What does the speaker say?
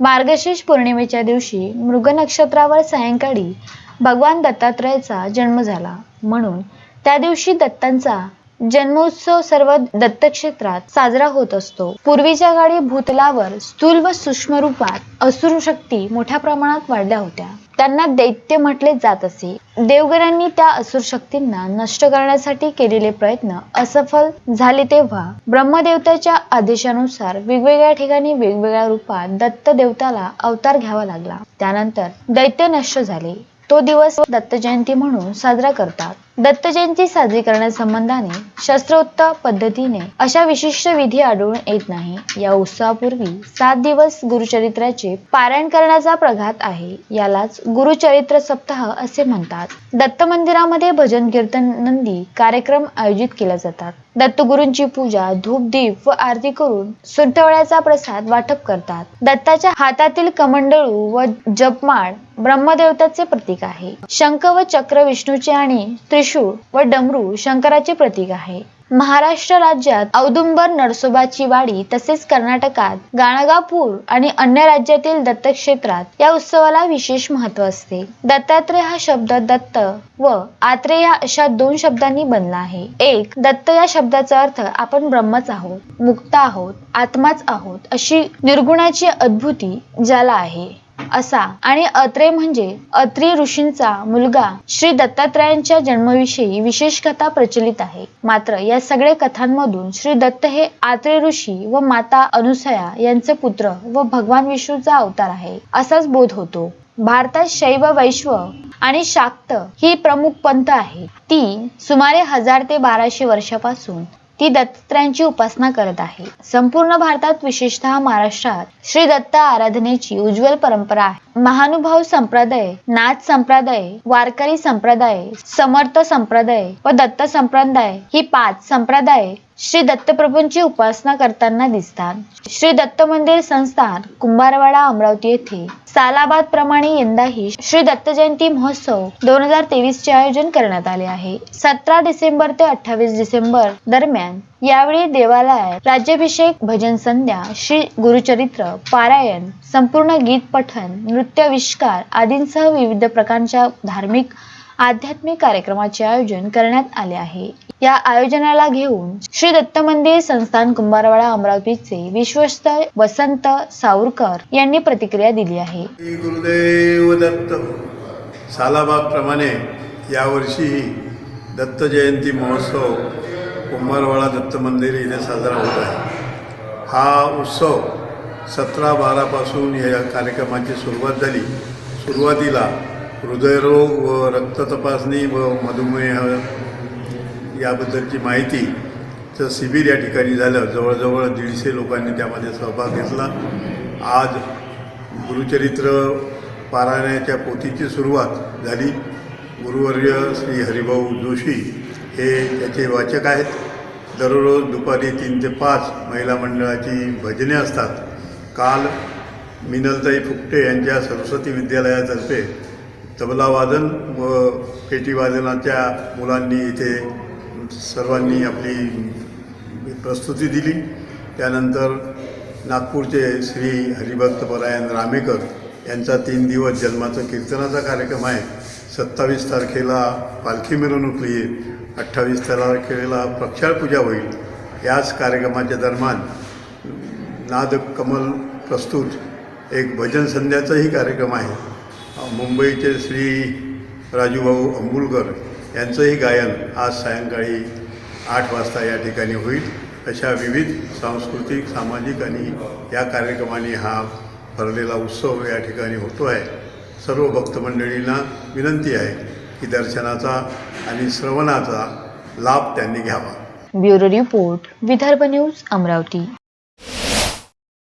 मार्गशीर्ष पौर्णिमेच्या दिवशी मृग नक्षत्रावर सायंकाळी भगवान दत्तात्रयाचा जन्म झाला. म्हणून त्या दिवशी दत्तांचा जन्मोत्सव सर्व दत्तक्षेत्रात साजरा होत असतो. पूर्वीच्या काळी भूतलावर स्थूल व सूक्ष्म रूपात असुर शक्ती मोठ्या प्रमाणात वाढल्या होत्या. त्यांना दैत्य म्हटले जात असे. देवगरांनी त्या असुर शक्तींना नष्ट करण्यासाठी केलेले प्रयत्न असफल झाले तेव्हा ब्रह्मदेवताच्या आदेशानुसार वेगवेगळ्या ठिकाणी वेगवेगळ्या रूपात दत्त देवताला अवतार घ्यावा लागला. त्यानंतर दैत्य नष्ट झाले. तो दिवस दत्त जयंती म्हणून साजरा करतात. दत्त जयंती साजरी करण्यासंबंधाने शस्त्रोक्त पद्धतीने अशा विशिष्ट विधी आढळून येत नाही. या उत्सवापूर्वी सात दिवस गुरुचरित्राचे पारायण करण्याचा प्रघात आहे यालाच गुरुचरित्र सप्ताह असे म्हणतात. दत्त मंदिरामध्ये भजन कीर्तन नंदी कार्यक्रम आयोजित केला जातात. दत्तगुरूंची पूजा धूप दीप व आरती करून सुंठवड्याचा प्रसाद वाटप करतात. दत्ताच्या हातातील कमंडळू व जपमाळ ब्रह्मदेवताचे प्रतीक आहे. शंख व चक्र विष्णूचे आणि त्रिशूळ व डमरू शंकराचे प्रतीक आहे. महाराष्ट्र राज्यात औदुंबर नरसोबाची वाडी तसेच कर्नाटकात गाणगापूर आणि अन्य राज्यातील दत्तक्षेत्रात या उत्सवाला विशेष महत्त्व असते. दत्तात्रय हा शब्द दत्त व आत्रेय या अशा दोन शब्दांनी बनला आहे. एक दत्त या शब्दाचा अर्थ आपण ब्रह्मच आहोत मुक्त आहोत आत्माच आहोत अशी निर्गुणाची अद्भुती ज्याला आहे. असा. आणि अत्रे म्हणजे अत्री ऋषींचा मुलगा श्री दत्तात्रयांच्या जन्माविषयी विशेष कथा प्रचलित आहे. मात्र या सगळ्या कथांमधून श्री दत्त हे आत्रे ऋषी व माता अनुसया यांचे पुत्र व भगवान विष्णूचा अवतार आहे असाच बोध होतो. भारतात शैव वैश्व आणि शाक्त ही प्रमुख पंथ आहे. ती सुमारे हजार ते बाराशे वर्षापासून ती दत्तात्रयांची उपासना करत आहे. संपूर्ण भारतात विशेषतः महाराष्ट्रात श्री दत्त आराधनेची उज्ज्वल परंपरा आहे. महानुभाव संप्रदाय नाथ संप्रदाय वारकरी संप्रदाय समर्थ संप्रदाय व दत्त संप्रदाय ही पाच संप्रदाय श्री दत्तप्रभूंची उपासना करताना दिसतात. श्री दत्त मंदिर संस्थान कुंभारवाडा अमरावती येथे सालाबाद प्रमाणे यंदाही श्री दत्त जयंती महोत्सव दोन हजार तेवीस चे आयोजन करण्यात आले आहे. सतरा डिसेंबर ते अठ्ठावीस डिसेंबर दरम्यान यावेळी देवालयात राज्याभिषेक भजन संध्या श्री गुरुचरित्र पारायण संपूर्ण गीत पठण नृत्याविष्कार आदींसह विविध प्रकारच्या धार्मिक आध्यात्मिक कार्यक्रमाचे आयोजन करण्यात आले आहे. या आयोजनाला घेऊन श्री दत्त मंदिर संस्थान कुंभारवाडा अमरावतीचे विश्वस्त वसंत सावरकर यांनी प्रतिक्रिया दिली आहे. गुरुदेव दत्त सालाबादप्रमाणे यावर्षीही दत्त जयंती महोत्सव कुंभारवाडा दत्त मंदिर इथे साजरा होत आहे. हा उत्सव सतरा बारापासून या कार्यक्रमाची सुरुवात झाली. सुरुवातीला हृदयरोग व रक्त तपासणी व मधुमेह याबद्दलची माहितीचं शिबिर या ठिकाणी झालं. जवळजवळ दीडशे लोकांनी त्यामध्ये सहभाग घेतला. आज गुरुचरित्र पारायणाच्या पोथीची सुरुवात झाली. गुरुवर्य श्री हरिभाऊ जोशी हे त्याचे वाचक आहेत. दररोज दुपारी तीन ते पाच महिला मंडळाची भजने असतात. काल मिनलताई फुकटे यांच्या सरस्वती विद्यालयातर्फे तबलावादन व पेटीवादनाच्या मुलांनी इथे सर्वांनी आपली प्रस्तुती दिली. त्यानंतर नागपूरचे श्री हरिभक्त परायण रामेकर यांचा तीन दिवस जन्माचा कीर्तनाचा कार्यक्रम आहे. सत्तावीस तारखेला पालखी मिरवणूक येईल. अठ्ठावीस तारखेला प्रक्षाळ पूजा होईल. याच कार्यक्रमाच्या दरम्यान नाद कमल प्रस्तुत एक भजन संध्याचाही कार्यक्रम आहे. मुंबईचे श्री राजूभाऊ अंबुलकर यांचंही गायन आज सायंकाळी आठ वाजता या ठिकाणी होईल. अशा विविध सांस्कृतिक सामाजिक आणि या कार्यक्रमाने हा भरलेला उत्सव या ठिकाणी होतो आहे. सर्व भक्तमंडळींना विनंती आहे की दर्शनाचा आणि श्रवणाचा लाभ त्यांनी घ्यावा. Bureau report Vidarbha news Amravati.